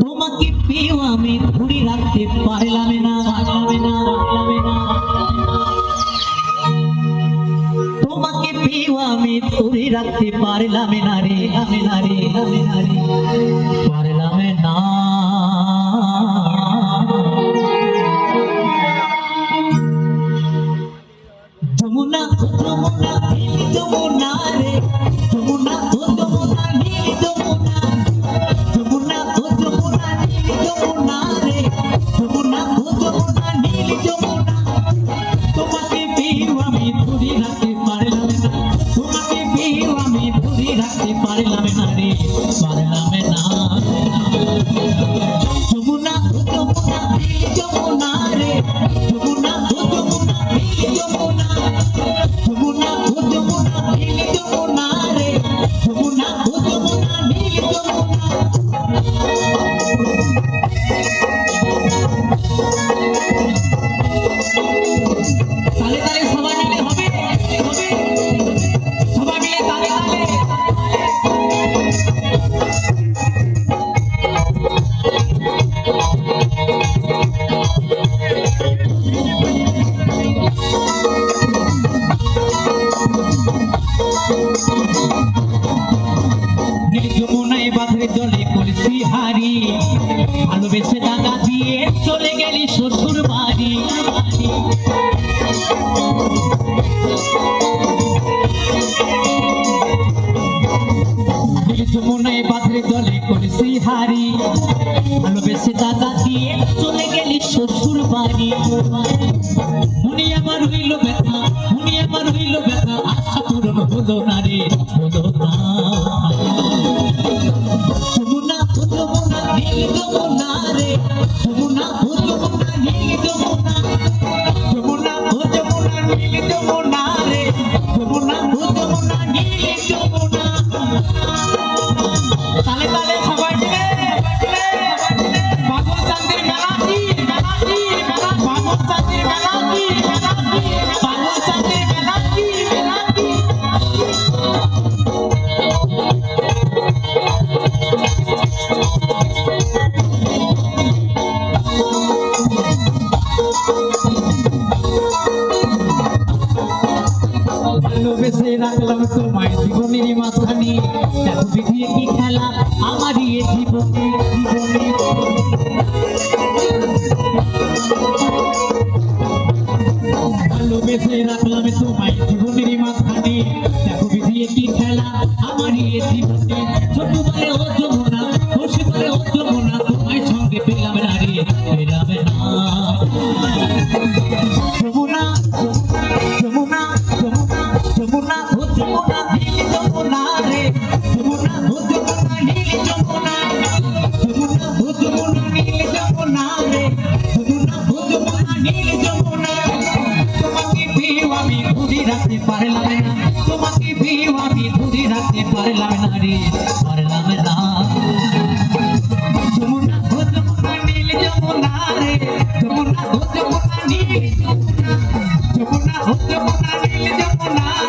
তোমাকে পেয়েও আমি ঘুরে রাখতে পারলাম না। পারলাম না তোমাকে পেয়েও আমি ঘুরে রাখতে পারলাম না রে আমি না রে আমি না রে। পারলাম না। ধরে রাখতে পারলাম না যমুনায় বাঁধে জলে কলসি হারি। ভালোবেসে দাদা চলে গেলি শ্বশুর বাড়ি। যমুনায় বাঁধে জলে কলসি হারি। ভালোবেসে দাদা চলে গেলি শ্বশুর বাড়ি। মনে আমার হইল ব্যথা, মনে আমার হইল ব্যথা। আশা নারী না রাখলাম তোমায় জীবনের মাঝখানে দেখো বিধিয়ে কি খেলা? আমারই এ জীবনে রাখলাম তোমায় জীবনের মাঝখানে। দেখো বিধিয়ে কি খেলা? আমারই এ জীবনে। আমি পারলাম না রে পারলাম না। যমুনা গো যমুনা নীল, যমুনা যমুনা গো যমুনা নীল, যমুনা।